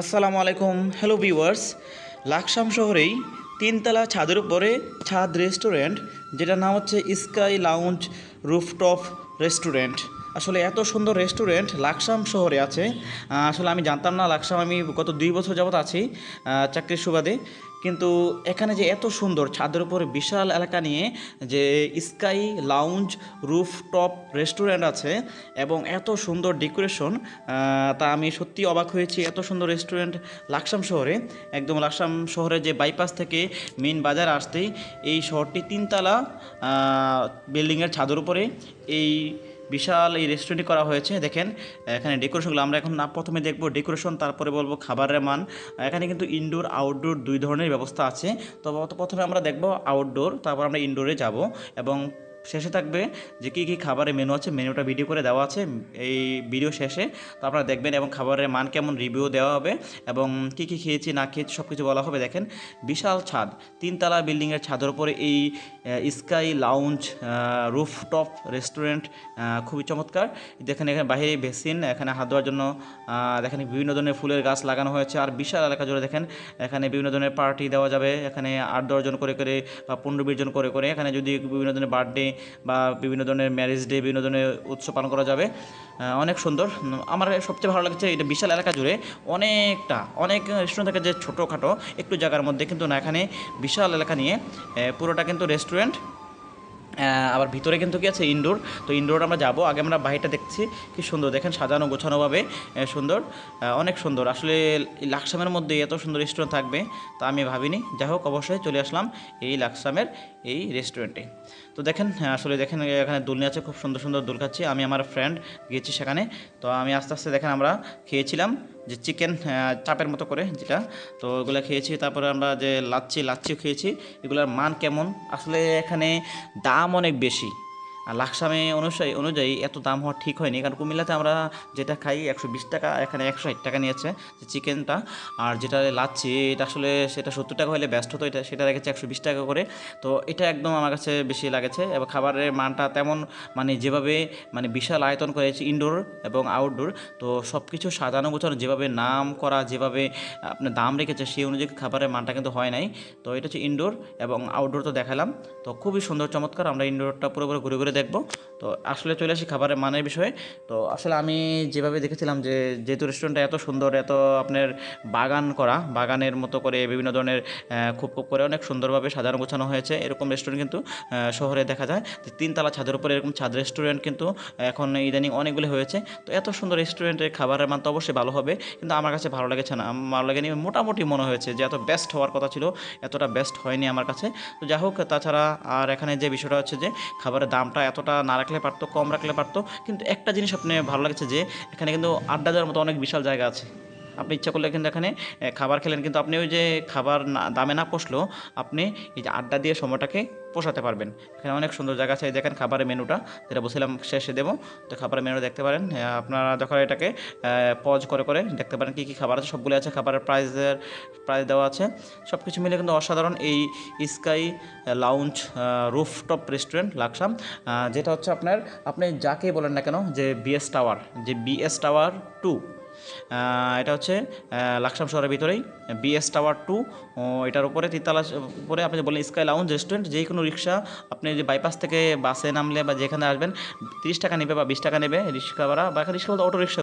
আসসালামু আলাইকুম। Hello viewers Laksam শহরেই তিনতলা ছাদের উপরে ছাদ রেস্টুরেন্ট, যেটার নাম হচ্ছে স্কাই লাউঞ্জ রুফটপ রেস্টুরেন্ট। আসলে এত সুন্দর রেস্টুরেন্ট লাকসাম শহরে আছে। আসলে আমি জানতাম না লাকসাম, আমি গত দুই বছর যাবত আছি চাকরির সুবাদে। কিন্তু এখানে যে এত সুন্দর ছাদের উপরে বিশাল এলাকা নিয়ে যে স্কাই লাউঞ্জ রুফটপ রেস্টুরেন্ট আছে এবং এত সুন্দর ডেকোরেশন তা আমি সত্যি অবাক হয়েছি। এত সুন্দর রেস্টুরেন্ট লাকসাম শহরে, একদম লাকসাম শহরে যে বাইপাস থেকে মেন বাজার আসতেই এই শহরটি তিনতলা বিল্ডিংয়ের ছাদের উপরে। এই বিশাল এই রেস্টুরেন্টটি করা হয়েছে। দেখেন, এখানে ডেকোরেশনগুলো আমরা এখন না প্রথমে দেখব ডেকোরেশন তারপরে বলব খাবারের মান। এখানে কিন্তু ইনডোর আউটডোর দুই ধরনের ব্যবস্থা আছে। তো প্রথমে আমরা দেখব আউটডোর তারপর আমরা ইনডোরে যাব এবং শেষে থাকবে যে কী কী খাবারের মেনু আছে মেনুটা ভিডিও করে দেওয়া আছে, এই ভিডিও শেষে। তো আপনারা দেখবেন এবং খাবারের মান কেমন রিভিউ দেওয়া হবে এবং কী কী খেয়েছি, না খেয়েছি সব কিছু বলা হবে। দেখেন, বিশাল ছাদ। তিনতলা বিল্ডিংয়ের ছাদের উপরে এই স্কাই লাউঞ্জ রুফটপ রেস্টুরেন্ট খুবই চমৎকার। দেখেন এখানে বাইরে বেসিন, এখানে হাত ধোয়ার জন্য দেখেন বিভিন্ন ধরনের ফুলের গাছ লাগানো হয়েছে। আর বিশাল এলাকা জুড়ে দেখেন, এখানে বিভিন্ন ধরনের পার্টি দেওয়া যাবে। এখানে আট দশজন করে করে বা পনেরো বিশ জন করে করে, এখানে যদি বিভিন্ন ধরনের বার্থডে বা বিভিন্ন ধরনের ম্যারেজ ডে বিভিন্ন ধরনের উৎসব পালন করা যাবে। অনেক সুন্দর। আমার সবচেয়ে ভালো লাগছে এটা বিশাল এলাকা জুড়ে অনেকটা, অনেক রেস্টুরেন্ট থাকে যে ছোটোখাটো, একটু জায়গার মধ্যে, কিন্তু না এখানে বিশাল এলাকা নিয়ে পুরোটা কিন্তু রেস্টুরেন্ট আবার ভিতরে কিন্তু কি আছে? ইনডোর তো ইনডোর আমরা যাব। আগে আমরা বাহিরটা দেখছি। কি সুন্দর। দেখেন সাজানো, গোছানোভাবে সুন্দর। অনেক সুন্দর। আসলে লাকসামের মধ্যে এত সুন্দর রেস্টুরেন্ট থাকবে, তা আমি ভাবিনি। যাই হোক, অবশ্যই চলে আসলাম এই লাকসামের এই রেস্টুরেন্টে তো দেখেন আসলে দেখেন, এখানে দোলনি আছে। খুব সুন্দর সুন্দর দোল খাচ্ছি। আমি আমার ফ্রেন্ড গিয়েছি সেখানে। তো আমি আস্তে আস্তে দেখেন আমরা খেয়েছিলাম। যে চিকেন চাপের মতো করে যেটা, তো ওগুলো খেয়েছি, তারপরে আমরা যে লাচ্ছি লাচ্ছি খেয়েছি, এগুলোর মান কেমন? আসলে এখানে দাম অনেক বেশি। লাকসামে অনুযায়ী অনুযায়ী এত দাম হওয়া ঠিক হয়নি। কারণ কুমিল্লাতে আমরা যেটা খাই একশো বিশ টাকা, এখানে একশো ষাট টাকা নিয়েছে যে চিকেনটা। আর যেটা লাচ্ছি, এটা আসলে সেটা সত্তর টাকা হলে ব্যস্ত হতো এটা সেটা রেখেছে একশো বিশ টাকা করে। তো এটা একদম আমার কাছে বেশি লাগেছে। এবং খাবারের মানটা তেমন মানে যেভাবে মানে বিশাল আয়তন করেছে ইনডোর এবং আউটডোর তো সব কিছু সাজানো গোছানো, যেভাবে নাম করা, যেভাবে আপনার দাম রেখেছে, সেই অনুযায়ী খাবারের মানটা কিন্তু হয় নাই। তো এটা হচ্ছে ইনডোর এবং আউটডোর তো দেখালাম। তো খুবই সুন্দর, চমৎকার। আমরা ইনডোরটা পুরো পুরো ঘুরে ঘুরে দেখব। তো আসলে চলে আসি খাবারের মানের বিষয়ে। তো আসলে আমি যেভাবে দেখেছিলাম যে, যেহেতু রেস্টুরেন্টটা এত সুন্দর, এত আপনার বাগান করা, বাগানের মতো করে বিভিন্ন ধরনের খুব খুব করে অনেক সুন্দরভাবে সাজানো গোছানো হয়েছে। এরকম রেস্টুরেন্ট কিন্তু শহরে দেখা যায়। তিনতলা ছাদের উপরে এরকম ছাদ রেস্টুরেন্ট কিন্তু, এখন ইদানিং অনেকগুলি হয়েছে। তো এত সুন্দর রেস্টুরেন্টের খাবারের মান তো অবশ্যই ভালো হবে। কিন্তু আমার কাছে ভালো লেগেছে না। ভালো লাগেনি মোটামুটি মনে হয়েছে যে, এত বেস্ট হওয়ার কথা ছিল। এতটা বেস্ট হয়নি আমার কাছে। তো যাই হোক, তাছাড়া আর এখানে যে বিষয়টা হচ্ছে যে, খাবারের দামটা এতটা না রাখলে পারতো, কম রাখলে পারতো। কিন্তু একটা জিনিস আপনি ভালো লাগছে যে, এখানে কিন্তু আড্ডা দেওয়ার মতো অনেক বিশাল জায়গা আছে। আপনি ইচ্ছা করলে কিন্তু এখানে খাবার খেলেন। কিন্তু আপনি ওই যে খাবার না, দামে না পোষলেও আপনি এই যে আড্ডা দিয়ে সময়টাকে পোষাতে পারবেন। এখানে অনেক সুন্দর জায়গা আছে। দেখেন খাবারের মেনুটা, যেটা বলছিলাম শেষে দেবো। তো খাবারের মেনু দেখতে পারেন। আপনারা যখন এটাকে পজ করে করে দেখতে পারেন কী কী খাবার আছে। সবগুলো আছে, খাবারের প্রাইসের প্রাইস দেওয়া আছে। সব কিছু মিলে কিন্তু অসাধারণ এই sky lounge rooftop restaurant Laksam. যেটা হচ্ছে আপনার, আপনি যাকেই বলেন না কেন, যে বিএস টাওয়ার যে বিএস টাওয়ার টু এটা হচ্ছে লাকসাম শহরের ভিতরেই, বিএস টাওয়ার টু এটার উপরে তিনতলা উপরে আপনি বললেন স্কাই লাউঞ্জ রেস্টুরেন্ট, যে কোনো রিক্সা, আপনি যে বাইপাস থেকে বাসে নামলে বা যেখানে আসবেন, তিরিশ টাকা নেবে বা বিশ টাকা নেবে, রিক্সা ভাড়া, বা রিক্সা অটো রিক্সা